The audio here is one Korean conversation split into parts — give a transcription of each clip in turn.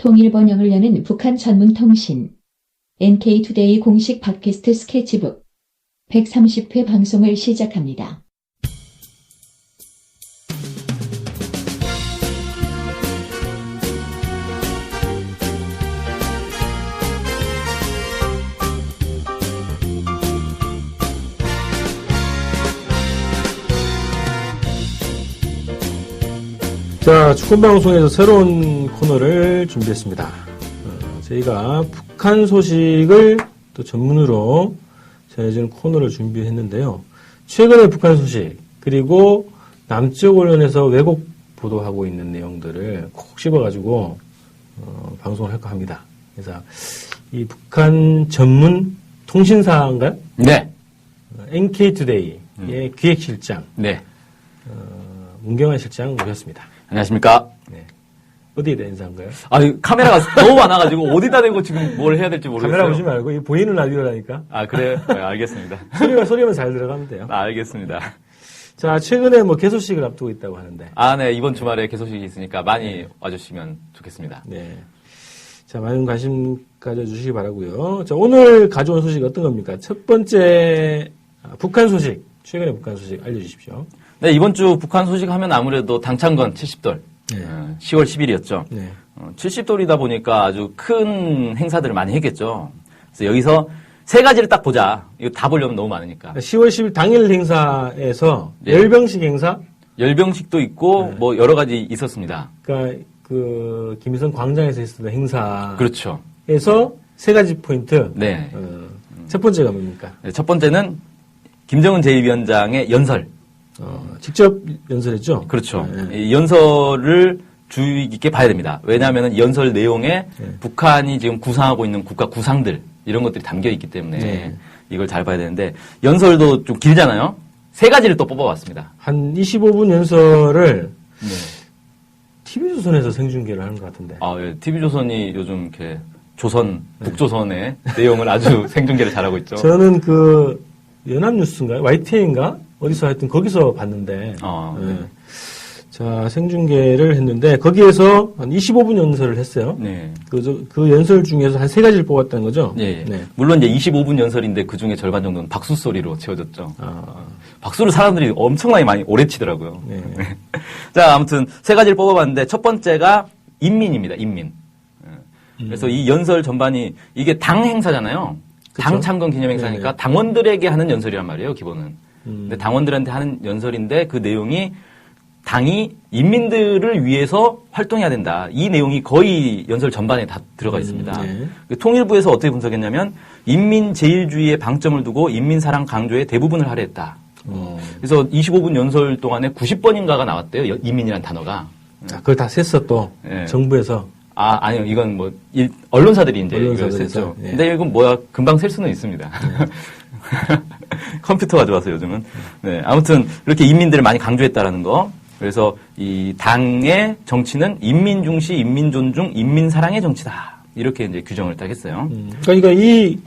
통일 번영을 여는 북한 전문 통신 NK투데이 공식 팟캐스트 스케치북 130회 방송을 시작합니다. 자, 축구방송에서 새로운 코너를 준비했습니다. 어, 저희가 북한 소식을 또 전문으로 전해주는 코너를 준비했는데요. 최근의 북한 소식, 그리고 남쪽 언론에서 왜곡 보도하고 있는 내용들을 콕 씹어가지고, 어, 방송을 할까 합니다. 그래서 이 북한 전문 통신사인가요? 네. NK투데이의 기획실장, 네. 문경환 실장 모셨습니다. 안녕하십니까. 네. 어디에 대한 인사인가요? 아, 카메라가 너무 많아가지고 어디다 대고 지금 뭘 해야 될지 모르겠어요. 카메라 보지 말고 이 보이는 라디오라니까 아, 그래요? 네, 알겠습니다. 소리가 소리만 잘 들어가면 돼요. 아, 알겠습니다. 자 최근에 뭐 개소식을 앞두고 있다고 하는데 아, 네. 이번 주말에 개소식이 있으니까 많이 와주시면 좋겠습니다. 네. 자 많은 관심 가져주시기 바라고요. 자 오늘 가져온 소식 어떤 겁니까? 첫 번째 아, 북한 소식 최근의 북한 소식 알려주십시오. 네, 이번 주 북한 소식 하면 아무래도 당창건 70돌. 네. 어, 10월 10일이었죠. 네. 70돌이다 보니까 아주 큰 행사들을 많이 했겠죠. 그래서 여기서 세 가지를 딱 보자. 이거 다 보려면 너무 많으니까. 10월 10일 당일 행사에서 네. 열병식 행사, 열병식도 있고 네. 뭐 여러 가지 있었습니다. 그러니까 그 김일성 광장에서 있었던 행사에서 그렇죠. 세 가지 포인트. 네. 어, 첫 번째가 뭡니까? 네, 첫 번째는 김정은 제2위원장의 연설. 어, 직접 연설했죠. 그렇죠. 네. 이 연설을 주의 깊게 봐야 됩니다. 왜냐하면 연설 내용에 네. 북한이 지금 구상하고 있는 국가 구상들 이런 것들이 담겨 있기 때문에 네. 이걸 잘 봐야 되는데 연설도 좀 길잖아요. 세 가지를 또 뽑아봤습니다. 한 25분 연설을 네. TV조선에서 생중계를 하는 것 같은데. 아, 예. TV조선이 요즘 이렇게 조선, 북조선의 내용을 아주 생중계를 잘하고 있죠. 저는 그 연합뉴스인가요? YTN인가? 어디서 하여튼 거기서 봤는데. 아, 예. 네. 자, 생중계를 했는데 거기에서 한 25분 연설을 했어요. 네. 그, 저- 그 연설 중에서 한 세 가지를 뽑았다는 거죠? 예, 예. 네. 물론 이제 25분 연설인데 그 중에 절반 정도는 박수 소리로 채워졌죠. 아, 박수를 사람들이 엄청나게 많이 오래 치더라고요. 네. 자, 아무튼 세 가지를 뽑아봤는데 첫 번째가 인민입니다. 인민. 예. 그래서 이 연설 전반이 이게 당 행사잖아요. 그쵸? 당 창건 기념 행사니까 네네. 당원들에게 하는 연설이란 말이에요. 기본은. 음. 근데 당원들한테 하는 연설인데 그 내용이 당이 인민들을 위해서 활동해야 된다. 이 내용이 거의 연설 전반에 다 들어가 있습니다. 네. 그 통일부에서 어떻게 분석했냐면 인민 제일주의에 방점을 두고 인민 사랑 강조에 대부분을 할애했다. 어. 그래서 25분 연설 동안에 90번인가가 나왔대요. 여- 인민이라는 단어가. 아, 그걸 다 셌어 또. 예. 정부에서. 아, 아니요. 이건 뭐, 일- 언론사들이 이제 이걸 언론사들에서, 셌죠. 예. 근데 이건 뭐야, 금방 셀 수는 있습니다. 컴퓨터가 좋아서 요즘은. 네. 아무튼, 이렇게 인민들을 많이 강조했다라는 거. 그래서 이 당의 정치는 인민 중시, 인민 존중, 인민 사랑의 정치다. 이렇게 이제 규정을 딱 했어요. 음. 그러니까 이,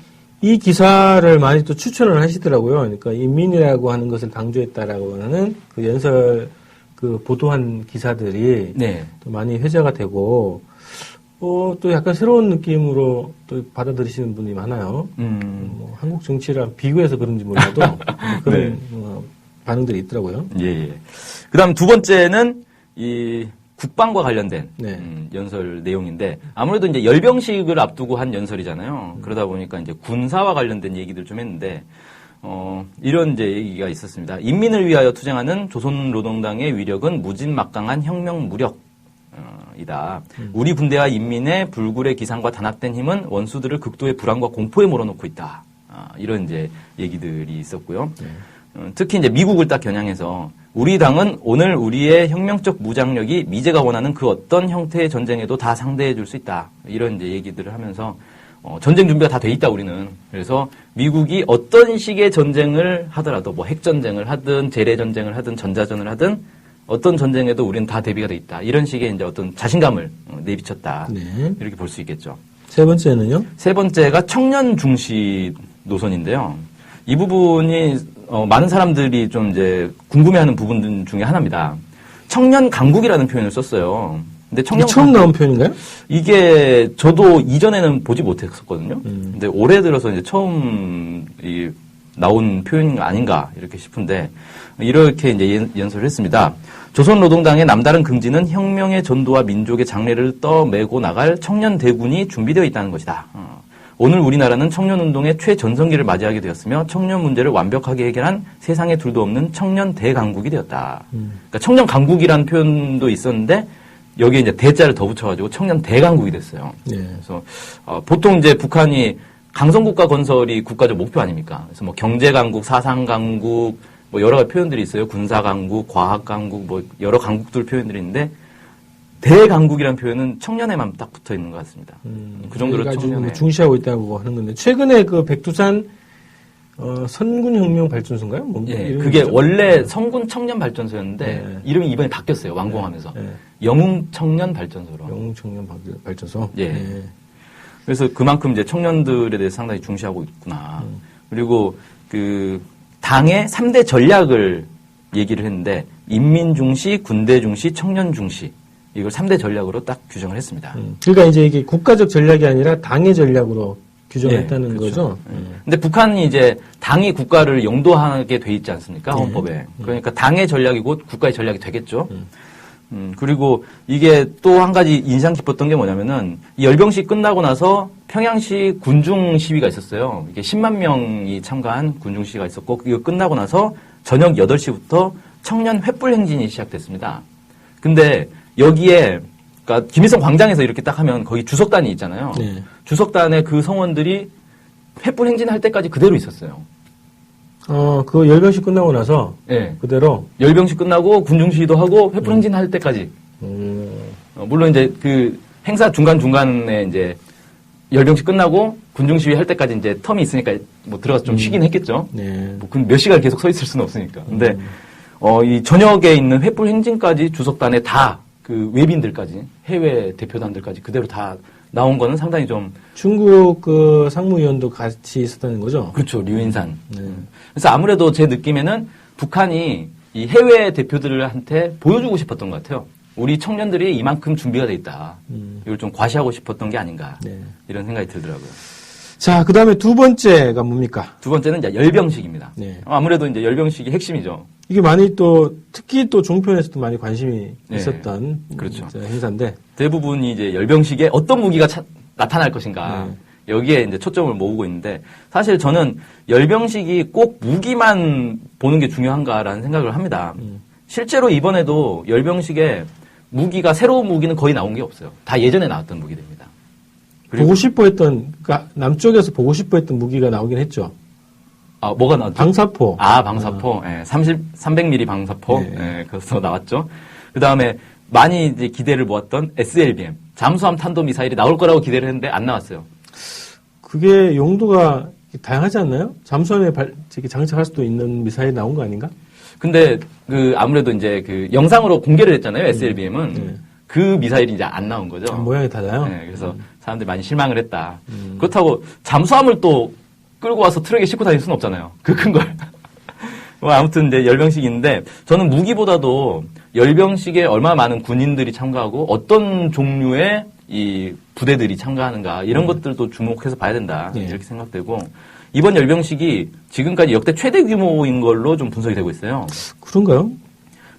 이 기사를 많이 또 추천을 하시더라고요. 그러니까 인민이라고 하는 것을 강조했다라고 하는 그 연설 그 보도한 기사들이 네. 또 많이 회자가 되고 어, 또 약간 새로운 느낌으로 또 받아들이시는 분이 많아요. 음. 뭐 한국 정치랑 비교해서 그런지 몰라도 그런 네. 어, 반응들이 있더라고요. 예, 예. 그 다음 두 번째는 이 국방과 관련된 네. 음, 연설 내용인데 아무래도 이제 열병식을 앞두고 한 연설이잖아요. 그러다 보니까 이제 군사와 관련된 얘기들 좀 했는데 어, 이런 이제 얘기가 있었습니다. 인민을 위하여 투쟁하는 조선노동당의 위력은 무진막강한 혁명 무력. 어, 이다. 우리 군대와 인민의 불굴의 기상과 단합된 힘은 원수들을 극도의 불안과 공포에 몰아넣고 있다. 아, 이런 이제 얘기들이 있었고요. 어, 특히 이제 미국을 딱 겨냥해서 우리 당은 오늘 우리의 혁명적 무장력이 미제가 원하는 그 어떤 형태의 전쟁에도 다 상대해 줄 수 있다. 이런 이제 얘기들을 하면서 어, 전쟁 준비가 다 돼 있다 우리는. 그래서 미국이 어떤 식의 전쟁을 하더라도 뭐 핵전쟁을 하든 재래 전쟁을 하든 전자전을 하든 어떤 전쟁에도 우리는 다 대비가 돼 있다. 이런 식의 이제 어떤 자신감을 어, 내비쳤다. 네. 이렇게 볼 수 있겠죠. 세 번째는요? 세 번째가 청년 중시 노선인데요. 이 부분이 어, 많은 사람들이 좀 이제 궁금해하는 부분 중에 하나입니다. 청년 강국이라는 표현을 썼어요. 근데 이게 청년 처음 나온 표현인가요? 이게 저도 이전에는 보지 못했었거든요. 음. 근데 올해 들어서 이제 처음 이 나온 표현이 아닌가 이렇게 싶은데 이렇게 이제 연- 연설을 했습니다. 조선노동당의 남다른 긍지는 혁명의 전도와 민족의 장래를 떠매고 나갈 청년 대군이 준비되어 있다는 것이다. 어. 오늘 우리나라는 청년 운동의 최전성기를 맞이하게 되었으며 청년 문제를 완벽하게 해결한 세상에 둘도 없는 청년 대강국이 되었다. 그러니까 청년 강국이라는 표현도 있었는데 여기에 이제 대자를 더 붙여가지고 청년 대강국이 됐어요. 네. 그래서 어, 보통 이제 북한이 강성국가 건설이 국가적 목표 아닙니까? 그래서 뭐 경제강국, 사상강국, 뭐 여러 가지 표현들이 있어요. 군사 강국, 과학 강국, 뭐 여러 강국들 표현들이 있는데 대강국이라는 표현은 청년에만 딱 붙어 있는 것 같습니다. 그 정도로 청년에 뭐 중시하고 있다고 하는 건데 최근에 그 백두산 어, 선군혁명 발전소인가요? 뭐 예, 그게 뭐죠? 원래 성군 청년 발전소였는데 네. 이름이 이번에 바뀌었어요. 완공하면서 네. 영웅 청년 발전소로. 영웅 청년 발- 발전소. 예. 네. 그래서 그만큼 이제 청년들에 대해서 상당히 중시하고 있구나. 그리고 그 당의 3대 전략을 얘기를 했는데 인민 중시, 군대 중시, 청년 중시 이걸 3대 전략으로 딱 규정을 했습니다. 음. 그러니까 이제 이게 국가적 전략이 아니라 당의 전략으로 규정했다는 예, 그렇죠. 거죠. 예. 근데 북한이 이제 당이 국가를 영도하게 돼 있지 않습니까? 네. 헌법에. 그러니까 당의 전략이고 국가의 전략이 되겠죠. 음, 그리고 이게 또 한 가지 인상 깊었던 게 뭐냐면은 이 열병식 끝나고 나서 평양시 군중 시위가 있었어요. 이게 10만 명이 참가한 군중 시위가 있었고 이거 끝나고 나서 저녁 8시부터 청년 횃불 행진이 시작됐습니다. 근데 여기에 그러니까 김일성 광장에서 이렇게 딱 하면 거기 주석단이 있잖아요. 네. 주석단의 그 성원들이 횃불 행진할 때까지 그대로 있었어요. 어, 그 열병식 끝나고 나서 예. 그대로 열병식 끝나고 군중 시위도 하고 횃불 행진 할 때까지. 음, 어, 물론 이제 그 행사 중간 중간에 이제 열병식 끝나고 군중 시위 할 때까지 이제 텀이 있으니까 뭐 들어가서 좀 쉬긴 했겠죠. 네. 뭐, 몇 시간 계속 서 있을 수는 없으니까. 근데, 어, 이 저녁에 있는 횃불 행진까지 주석단에 다 그 외빈들까지, 해외 대표단들까지 그대로 다 나온 거는 상당히 좀, 중국 그 상무위원도 같이 있었다는 거죠. 그렇죠. 류인산. 네. 그래서 아무래도 제 느낌에는 북한이 이 해외 대표들한테 보여주고 싶었던 것 같아요. 우리 청년들이 이만큼 준비가 돼 있다. 음. 이걸 좀 과시하고 싶었던 게 아닌가. 네. 이런 생각이 들더라고요. 자, 그 다음에 두 번째가 뭡니까? 두 번째는 이제 열병식입니다. 네. 어, 아무래도 이제 열병식이 핵심이죠. 이게 많이 또, 특히 또 종편에서도 많이 관심이 네. 있었던 그렇죠. 행사인데, 대부분이 이제 열병식에 어떤 무기가 차- 나타날 것인가 네. 여기에 이제 초점을 모으고 있는데 사실 저는 열병식이 꼭 무기만 보는 게 중요한가라는 생각을 합니다. 음. 실제로 이번에도 열병식에 무기가 새로운 무기는 거의 나온 게 없어요. 다 예전에 나왔던 무기들입니다. 보고 싶어 했던, 그러니까 남쪽에서 보고 싶어 했던 무기가 나오긴 했죠. 아 뭐가 나왔죠? 방사포. 아, 방사포. 예, 30, 300mm 방사포. 네. 예, 그것도 나왔죠. 그 다음에 많이 이제 기대를 모았던 SLBM. 잠수함 탄도 미사일이 나올 거라고 기대를 했는데 안 나왔어요. 그게 용도가 다양하지 않나요? 잠수함에 발, 장착할 수도 있는 미사일이 나온 거 아닌가? 근데 그 아무래도 이제 그 영상으로 공개를 했잖아요. SLBM은. 네. 그 미사일이 이제 안 나온 거죠. 아, 모양이 달라요? 네, 그래서 사람들이 많이 실망을 했다. 그렇다고 잠수함을 또 끌고 와서 트럭에 싣고 다닐 수는 없잖아요. 그 큰 걸. 뭐 아무튼 이제 열병식이 있는데 저는 무기보다도 열병식에 얼마나 많은 군인들이 참가하고 어떤 종류의 이 부대들이 참가하는가 이런 것들도 주목해서 봐야 된다 예. 이렇게 생각되고 이번 열병식이 지금까지 역대 최대 규모인 걸로 좀 분석이 되고 있어요. 그런가요?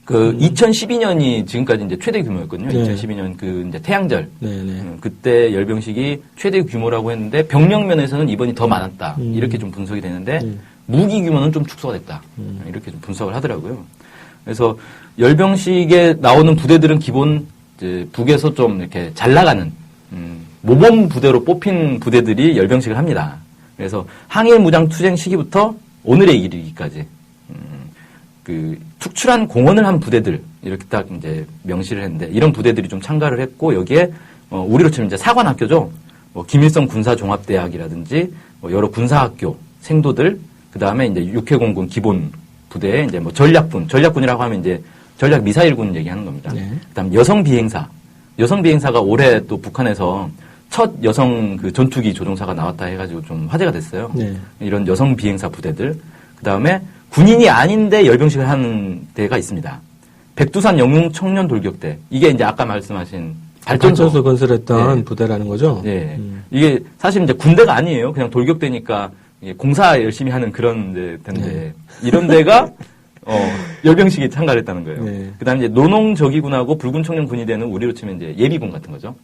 그 2012년이 지금까지 이제 최대 규모였거든요. 네. 2012년 그 이제 태양절 네네. 음, 그때 열병식이 최대 규모라고 했는데 병력 면에서는 이번이 더 많았다 음. 이렇게 좀 분석이 되는데 음. 무기 규모는 좀 축소가 됐다 음. 이렇게 좀 분석을 하더라고요. 그래서 열병식에 나오는 부대들은 기본 이제 북에서 좀 이렇게 잘 나가는 음, 모범 부대로 뽑힌 부대들이 열병식을 합니다. 그래서 항일 무장 투쟁 시기부터 오늘에 이르기까지 음, 그 특출한 공헌을 한 부대들 이렇게 딱 이제 명시를 했는데 이런 부대들이 좀 참가를 했고 여기에 어, 우리로 치면 이제 사관학교죠. 뭐 김일성 군사종합대학이라든지 뭐 여러 군사학교 생도들 그 다음에 이제 육해공군 기본 부대 이제 뭐 전략군 전략군이라고 하면 이제 전략 미사일군 얘기하는 겁니다. 네. 그다음 여성 비행사 여성 비행사가 올해 또 북한에서 첫 여성 그 전투기 조종사가 나왔다 해가지고 좀 화제가 됐어요. 네. 이런 여성 비행사 부대들. 그 다음에 군인이 아닌데 열병식을 하는 데가 있습니다. 백두산 영웅 청년 돌격대. 이게 이제 아까 말씀하신 발전소. 발전소 건설했던 네. 부대라는 거죠. 예. 음. 이게 사실 이제 군대가 아니에요. 그냥 돌격대니까 공사 열심히 하는 그런 데- 데인데 네. 이런 데가 어, 열병식에 참가를 했다는 거예요. 네. 그다음에 이제 노농저기군하고 붉은 청년 군이 되는 우리로 치면 이제 예비군 같은 거죠.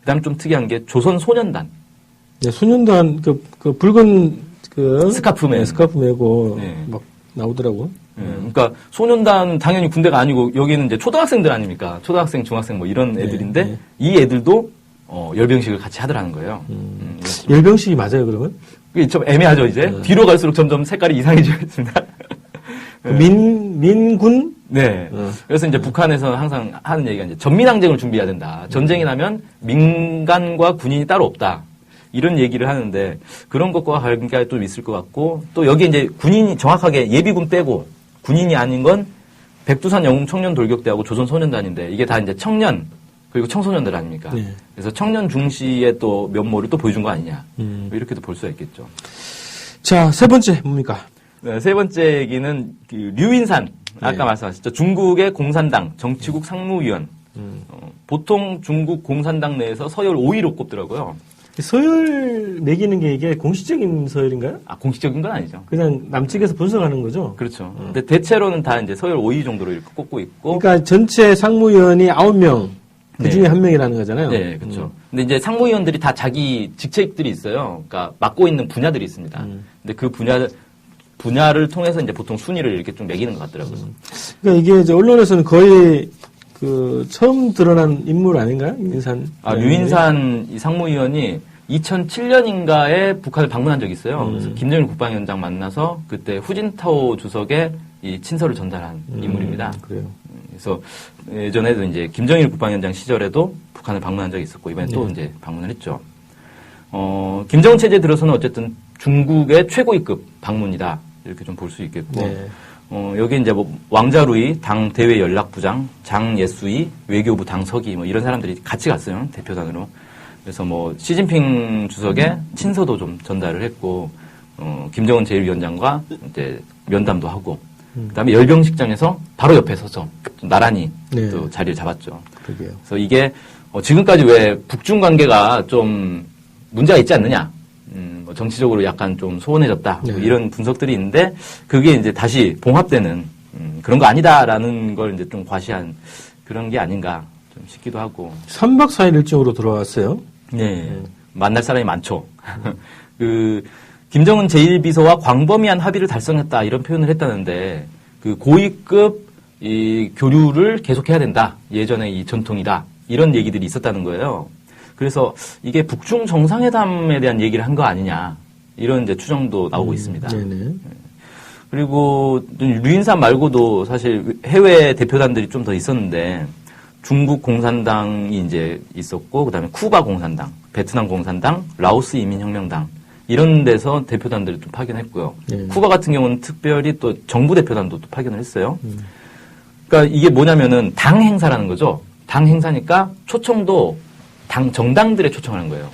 그다음에 좀 특이한 게 조선 소년단. 네, 소년단 그, 그 붉은 그 스카프 메- 네, 스카프 메고 네. 막 나오더라고. 예, 그러니까 소년단 당연히 군대가 아니고 여기는 이제 초등학생들 아닙니까? 초등학생, 중학생 뭐 이런 네, 애들인데 네. 이 애들도 어, 열병식을 같이 하더라는 거예요. 음, 그래서 열병식이 맞아요, 그러면? 그게 좀 애매하죠 이제 네. 뒤로 갈수록 점점 색깔이 이상해지고 있습니다. 그 민, 민군? 네. 어. 그래서 이제 북한에서는 항상 하는 얘기가 이제 전민항쟁을 준비해야 된다. 전쟁이 나면 민간과 군인이 따로 없다. 이런 얘기를 하는데 그런 것과 관계가 좀 있을 것 같고 또 여기 이제 군인이 정확하게 예비군 빼고 군인이 아닌 건 백두산 영웅 청년 돌격대하고 조선 소년단인데 이게 다 이제 청년 그리고 청소년들 아닙니까? 네. 그래서 청년 중시의 또 면모를 또 보여준 거 아니냐. 음. 이렇게도 볼 수가 있겠죠. 자, 세 번째, 뭡니까? 네, 세 번째 얘기는 그 류인산 아까 네. 말씀하셨죠 중국의 공산당 정치국 상무위원 음. 어, 보통 중국 공산당 내에서 서열 5위로 꼽더라고요. 서열 매기는 게 이게 공식적인 서열인가요? 아 공식적인 건 아니죠. 그냥 남측에서 분석하는 거죠? 그렇죠. 근데 대체로는 다 이제 서열 5위 정도로 이렇게 꼽고 있고. 그러니까 전체 상무위원이 9명, 그 중에 네. 한 명이라는 거잖아요. 네, 그렇죠. 근데 이제 상무위원들이 다 자기 직책들이 있어요. 그러니까 맡고 있는 분야들이 있습니다. 음. 근데 그 분야 분야를 통해서 이제 보통 순위를 이렇게 좀 매기는 것 같더라고요. 그러니까 이게 이제 언론에서는 거의 그 처음 드러난 인물 아닌가요? 인산. 아, 류인산 이 상무위원이 2007년인가에 북한을 방문한 적이 있어요. 음. 그래서 김정일 국방위원장 만나서 그때 후진타오 주석의 이 친서를 전달한 음, 인물입니다. 그래요. 그래서 예전에도 이제 김정일 국방위원장 시절에도 북한을 방문한 적이 있었고 이번에 또 네. 이제 방문을 했죠. 어, 김정은 체제 들어서는 어쨌든 중국의 최고위급 방문이다 이렇게 좀 볼 수 있겠고 네. 어, 여기 이제 뭐 왕자루이 당 대외 연락부장, 장예수이 외교부 당서기 뭐 이런 사람들이 같이 갔어요 대표단으로. 그래서 뭐 시진핑 주석의 친서도 좀 전달을 했고 어, 김정은 제1위원장과 이제 면담도 하고 그다음에 열병식장에서 바로 옆에 서서 좀 나란히 네. 또 자리를 잡았죠. 그러게요. 그래서 이게 어, 지금까지 왜 북중 관계가 좀 문제가 있지 않느냐. 음, 뭐 정치적으로 약간 좀 소원해졌다. 뭐 네. 이런 분석들이 있는데 그게 이제 다시 봉합되는 음, 그런 거 아니다라는 걸 이제 좀 과시한 그런 게 아닌가 좀 싶기도 하고. 3박 4일 일정으로 들어왔어요. 네. 만날 사람이 많죠. 그 김정은 제1비서와 광범위한 합의를 달성했다 이런 표현을 했다는데 그 고위급 이 교류를 계속해야 된다. 예전의 이 전통이다. 이런 얘기들이 있었다는 거예요. 그래서 이게 북중 정상회담에 대한 얘기를 한 거 아니냐. 이런 이제 추정도 나오고 있습니다. 네네. 그리고 류인산 말고도 사실 해외 대표단들이 좀 더 있었는데 중국 공산당이 이제 있었고 그다음에 쿠바 공산당, 베트남 공산당, 라오스 이민혁명당 이런 데서 대표단들을 좀 파견했고요. 네. 쿠바 같은 경우는 특별히 또 정부 대표단도 또 파견을 했어요. 그러니까 이게 뭐냐면은 당 행사라는 거죠. 당 행사니까 초청도 당 정당들에 초청하는 거예요.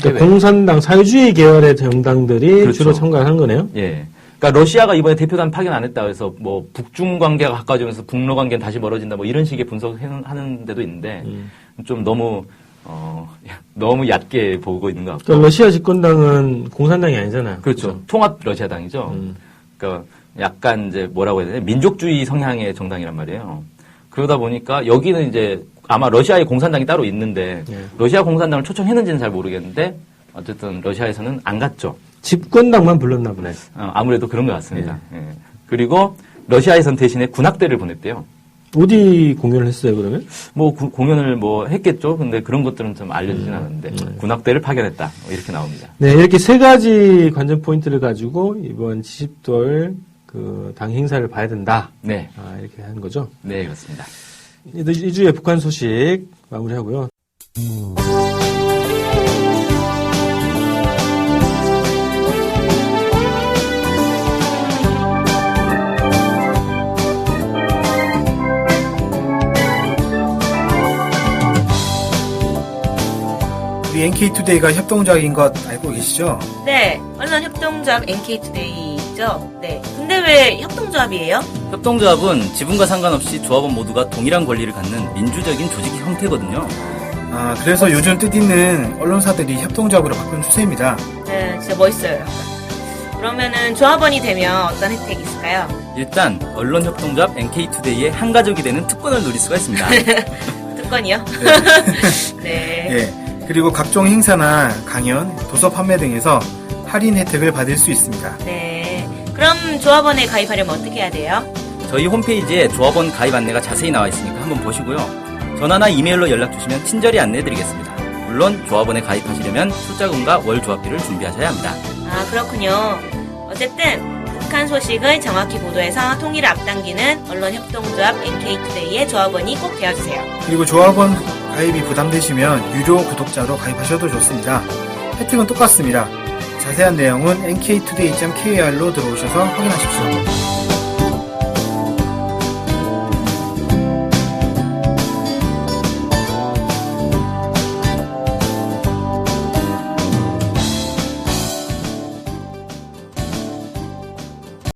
그러니까. 공산당 사회주의 계열의 정당들이 그렇죠. 주로 참가한 거네요. 예. 그러니까 러시아가 이번에 대표단 파견 안 했다 그래서 뭐 북중 관계가 가까워지면서 북러 관계는 다시 멀어진다 뭐 이런 식의 분석하는 데도 있는데 음. 좀 너무 어 너무 얕게 보고 있는 것 같고 그러니까 러시아 집권당은 공산당이 아니잖아요. 그렇죠 통합 러시아당이죠. 음. 그러니까 약간 이제 뭐라고 해야 되나 민족주의 성향의 정당이란 말이에요. 그러다 보니까 여기는 이제 아마 러시아의 공산당이 따로 있는데 네. 러시아 공산당을 초청했는지는 잘 모르겠는데 어쨌든 러시아에서는 안 갔죠. 집권당만 불렀나 보네. 어, 아무래도 그런 것 같습니다. 네. 예. 그리고 러시아에선 대신에 군악대를 보냈대요. 어디 공연을 했어요, 그러면? 뭐 구- 공연을 뭐 했겠죠. 근데 그런 것들은 좀 알려지진 음. 않았는데 군악대를 파견했다. 뭐 이렇게 나옵니다. 네, 이렇게 세 가지 관전 포인트를 가지고 이번 70돌 그 당 행사를 봐야 된다. 네, 아, 이렇게 하는 거죠. 네 그렇습니다. 이, 이 주에 북한 소식 마무리하고요. 우리 NK투데이가 협동조합인 것 알고 계시죠? 네, 언론 협동조합 NK투데이 죠. 네. 근데 왜 협동조합이에요? 협동조합은 지분과 상관없이 조합원 모두가 동일한 권리를 갖는 민주적인 조직 형태거든요. 아, 그래서 요즘 뜻있는 언론사들이 협동조합으로 바꾸는 추세입니다. 네, 진짜 멋있어요. 그러면은 조합원이 되면 어떤 혜택이 있을까요? 일단 언론협동조합 NK투데이의 한 가족이 되는 특권을 누릴 수가 있습니다. 특권이요? 네. 예. 그리고 각종 행사나 강연, 도서 판매 등에서 할인 혜택을 받을 수 있습니다. 네. 그럼 조합원에 가입하려면 어떻게 해야 돼요? 저희 홈페이지에 조합원 가입 안내가 자세히 나와 있으니까 한번 보시고요. 전화나 이메일로 연락 주시면 친절히 안내해드리겠습니다. 물론 조합원에 가입하시려면 출자금과 월 조합비를 준비하셔야 합니다. 아, 그렇군요. 어쨌든 북한 소식을 정확히 보도해서 통일을 앞당기는 언론협동조합 NK투데이의 조합원이 꼭 되어주세요. 그리고 조합원 가입이 부담되시면 유료 구독자로 가입하셔도 좋습니다. 혜택은 똑같습니다. 자세한 내용은 nktoday.kr로 들어오셔서 확인하십시오.